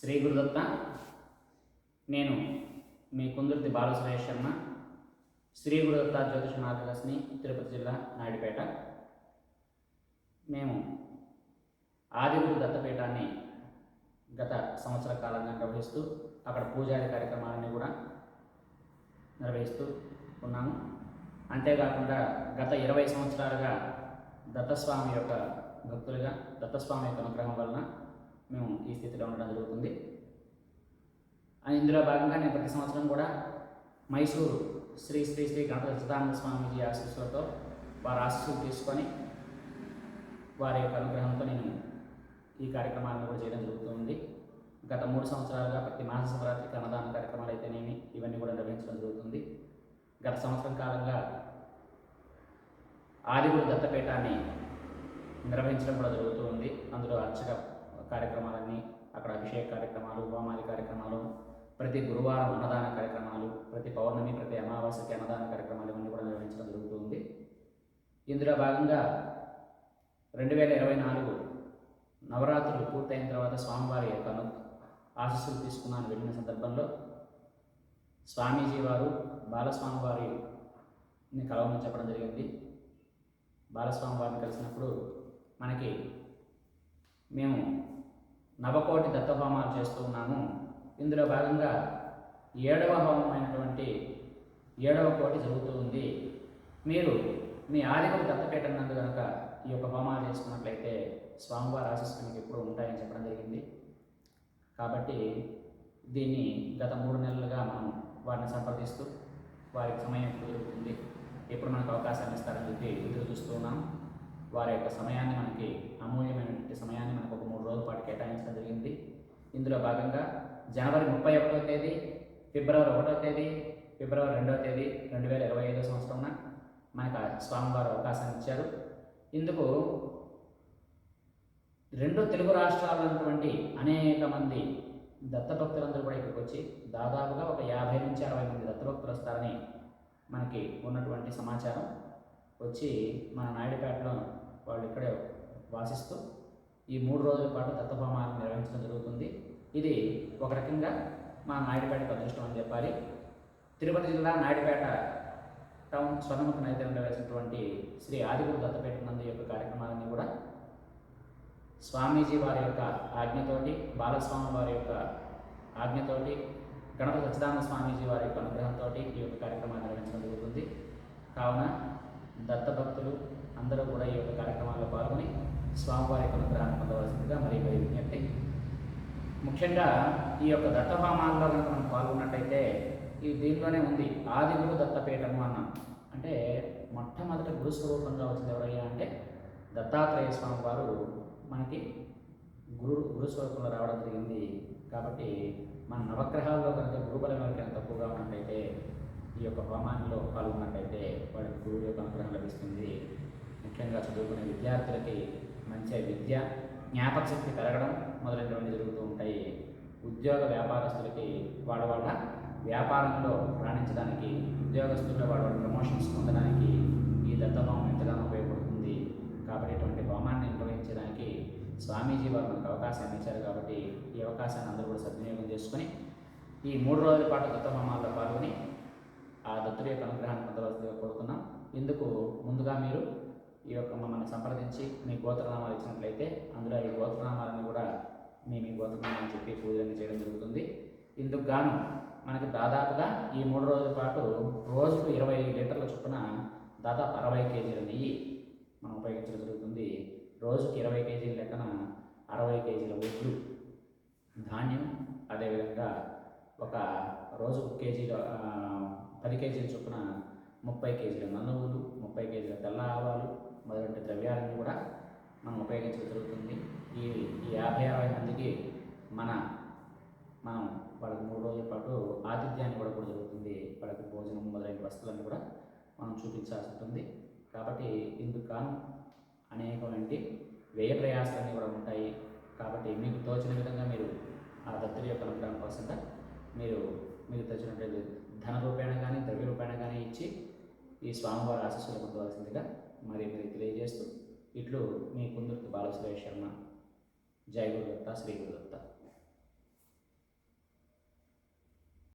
శ్రీ గురుదత్త నేను మీ కుందుర్తి బాలసురేష్ శర్మ శ్రీ గురుదత్త జ్యోతిష మార్గదర్శిని తిరుపతి జిల్లా నాయుడుపేట. మేము ఆదిగురు దత్తపీఠాన్ని గత సంవత్సర కాలంగా నిర్వహిస్తూ అక్కడ పూజారి కార్యక్రమాలన్నీ కూడా నిర్వహిస్తూ ఉన్నాము. అంతేకాకుండా గత ఇరవై సంవత్సరాలుగా దత్తస్వామి యొక్క భక్తులుగా దత్తస్వామి యొక్క అనుగ్రహం వలన మేము ఈ స్థితిలో ఉండడం జరుగుతుంది. ఇందులో భాగంగా నేను ప్రతి సంవత్సరం కూడా మైసూరు శ్రీ శ్రీ శ్రీ గణపతి సదానంద స్వామీజీ ఆశీస్సులతో వారి ఆశీస్సులు తీసుకొని వారి యొక్క అనుగ్రహంతో నేను ఈ కార్యక్రమాలను కూడా చేయడం జరుగుతుంది. గత మూడు సంవత్సరాలుగా ప్రతి మాస శివరాత్రికి అన్నదాన కార్యక్రమాలు అయితేనేమి ఇవన్నీ కూడా నిర్వహించడం జరుగుతుంది. గత సంవత్సరం కాలంగా ఆదిగురు దత్తపీఠాన్ని నిర్వహించడం కూడా జరుగుతూ ఉంది. అందులో అర్చక కార్యక్రమాలన్నీ అక్కడ అభిషేక కార్యక్రమాలు హోమాది కార్యక్రమాలు ప్రతి గురువారం అన్నదాన కార్యక్రమాలు ప్రతి పౌర్ణమి ప్రతి అమావాస్యకి అన్నదాన కార్యక్రమాలు ఇవన్నీ కూడా నిర్వహించడం జరుగుతుంది ఇందులో భాగంగా రెండు వేల ఇరవై నాలుగు నవరాత్రులు పూర్తయిన తర్వాత స్వామివారి యొక్క ఆశీస్సులు తీసుకున్నాను వెళ్ళిన సందర్భంలో స్వామీజీ వారు బాలస్వామి వారిని కలవమని చెప్పడం జరిగింది. బాలస్వామి వారిని కలిసినప్పుడు మనకి మేము నవకోటి దత్తహోమాలు చేస్తూ ఉన్నాము. ఇందులో భాగంగా ఏడవ హోమం అయినటువంటి ఏడవ కోటి జరుగుతూ ఉంది. మీరు మీ ఆదిగురు దత్తపేట నందు కనుక ఈ యొక్క హోమాలు చేసుకున్నట్లయితే స్వామివారి ఆశస్సు మీకు ఎప్పుడూ ఉంటాయని చెప్పడం జరిగింది. కాబట్టి దీన్ని గత మూడు నెలలుగా మనం వారిని సంప్రదిస్తూ వారికి సమయం ఎప్పుడు దొరుకుతుంది ఎప్పుడు మనకు అవకాశాన్ని ఇస్తారని చెప్పి ఎదురు చూస్తూ ఉన్నాం. వారి యొక్క సమయాన్ని మనకి అమూల్యమైనటువంటి సమయాన్ని మనకు ఒక మూడు రోజుల పాటు కేటాయించడం జరిగింది. ఇందులో భాగంగా జనవరి ముప్పై ఒకటో తేదీ ఫిబ్రవరి ఒకటో తేదీ ఫిబ్రవరి రెండవ తేదీ రెండు వేల ఇరవై ఐదో సంవత్సరంన మనకు ఆ స్వామివారు అవకాశాన్ని ఇచ్చారు. ఇందుకు రెండు తెలుగు రాష్ట్రాల ఉన్నటువంటి అనేక మంది దత్తభక్తులందరూ కూడా ఇక్కడికి వచ్చి దాదాపుగా ఒక యాభై నుంచి అరవై మంది దత్తభక్తులు వస్తారని మనకి ఉన్నటువంటి సమాచారం. వచ్చి మన నాయుడుపేటలో వాళ్ళు ఇక్కడే వాసిస్తూ ఈ మూడు రోజుల పాటు దత్తహోమాన్ని నిర్వహించడం జరుగుతుంది. ఇది ఒక రకంగా మా నాయుడుపేటకు అదృష్టం అని చెప్పాలి. తిరుపతి జిల్లా నాయుడుపేట టౌన్ స్వర్ణముఖ నైతే ఉండవలసినటువంటి శ్రీ ఆదిగురు దత్తపేట నందు యొక్క కార్యక్రమాలన్నీ కూడా స్వామీజీ వారి యొక్క ఆజ్ఞతోటి బాలస్వామి వారి యొక్క ఆజ్ఞతోటి గణపతి సచ్చిదానంద స్వామీజీ వారి యొక్క అనుగ్రహంతో ఈ యొక్క కార్యక్రమాన్ని నిర్వహించడం జరుగుతుంది. కావున దత్తభక్తులు అందరూ కూడా ఈ యొక్క కార్యక్రమాల్లో పాల్గొని స్వామివారి యొక్క అనుగ్రహాన్ని పొందవలసిందిగా మరి మరి విజ్ఞప్తి. ముఖ్యంగా ఈ యొక్క దత్తహోమాల్లో కనుక మనం పాల్గొన్నట్టయితే ఈ దీంట్లోనే ఉంది ఆదిగురు దత్తపీఠము అన్నాం. అంటే మొట్టమొదట గురు స్వరూపంగా వచ్చింది ఎవరయ్యా అంటే దత్తాత్రేయ స్వామి వారు మనకి గురు గురు స్వరూపంలో రావడం జరిగింది. కాబట్టి మన నవగ్రహాల్లో కనుక గురుబలం ఎవరికైనా తక్కువగా ఉన్నట్టయితే ఈ యొక్క హోమాల్లో పాల్గొన్నట్టయితే వాడికి గురువు యొక్క అనుగ్రహం లభిస్తుంది. ముఖ్యంగా చదువుకునే విద్యార్థులకి మంచి విద్య జ్ఞాపక శక్తి పెరగడం మొదలైనటువంటి జరుగుతూ ఉంటాయి. ఉద్యోగ వ్యాపారస్తులకి వాళ్ళ వాళ్ళ వ్యాపారంలో రాణించడానికి ఉద్యోగస్తుల్లో వాళ్ళ వాళ్ళ ప్రమోషన్స్ పొందడానికి ఈ దత్తహోమం ఎంతగానో ఉపయోగపడుతుంది. కాబట్టి ఇటువంటి హోమాన్ని నిర్వహించడానికి స్వామీజీ వారు మనకు అవకాశాన్ని ఇచ్చారు కాబట్టి ఈ అవకాశాన్ని అందరూ కూడా సద్వినియోగం చేసుకొని ఈ మూడు రోజుల పాటు దత్తహోమాల్లో పాల్గొని ఆ దత్తుడి యొక్క అనుగ్రహాన్ని పొందవలసిందిగా కోరుతున్నాం. ఇందుకు ముందుగా మీరు ఈ యొక్క మమ్మల్ని సంప్రదించి మీ గోత్రనామాలు ఇచ్చినట్లయితే అందులో ఈ గోత్రనామాలను కూడా మేము ఈ గోత్రనామాలు చెప్పి పూజలను చేయడం జరుగుతుంది. ఇందుకు గాను మనకి దాదాపుగా ఈ మూడు రోజుల పాటు రోజుకు ఇరవై లీటర్ల చొప్పున దాదాపు అరవై కేజీల నెయ్యి మనం ఉపయోగించడం జరుగుతుంది. రోజుకి ఇరవై కేజీల లెక్కన అరవై కేజీల ఒడ్లు ధాన్యం అదేవిధంగా ఒక రోజు కేజీల పది కేజీల చొప్పున ముప్పై కేజీల నల్లవులు ముప్పై కేజీల తెల్ల ఆవాలు మొదలైన ద్రవ్యాలను కూడా మనం ఉపయోగించడం జరుగుతుంది. ఈ ఈ యాభై అరవై మందికి మన మనం వాళ్ళకి మూడు రోజుల పాటు ఆతిథ్యాన్ని కూడా కూడా జరుగుతుంది. వాళ్ళకి భోజనం మొదలైన వస్తువులను కూడా మనం చూపించాల్సి ఉంటుంది. కాబట్టి ఇందుకు గాను అనేకమైన వ్యయ ప్రయాసాలన్నీ కూడా ఉంటాయి. కాబట్టి మీకు తోచిన విధంగా మీరు ఆ దత్తుడి యొక్క అనుగ్రహం కోసంగా మీరు మీకు తోచినటువంటి ధన రూపేణ కానీ ద్రవ్య రూపేణ కానీ ఇచ్చి ఈ స్వామివారి ఆశీస్సులు పొందవలసిందిగా మరి మీరు తెలియజేస్తూ ఇట్లు మీ కుందుర్తి బాలసురేష్ శర్మ. జై గురుదత్త శ్రీ గురుదత్త.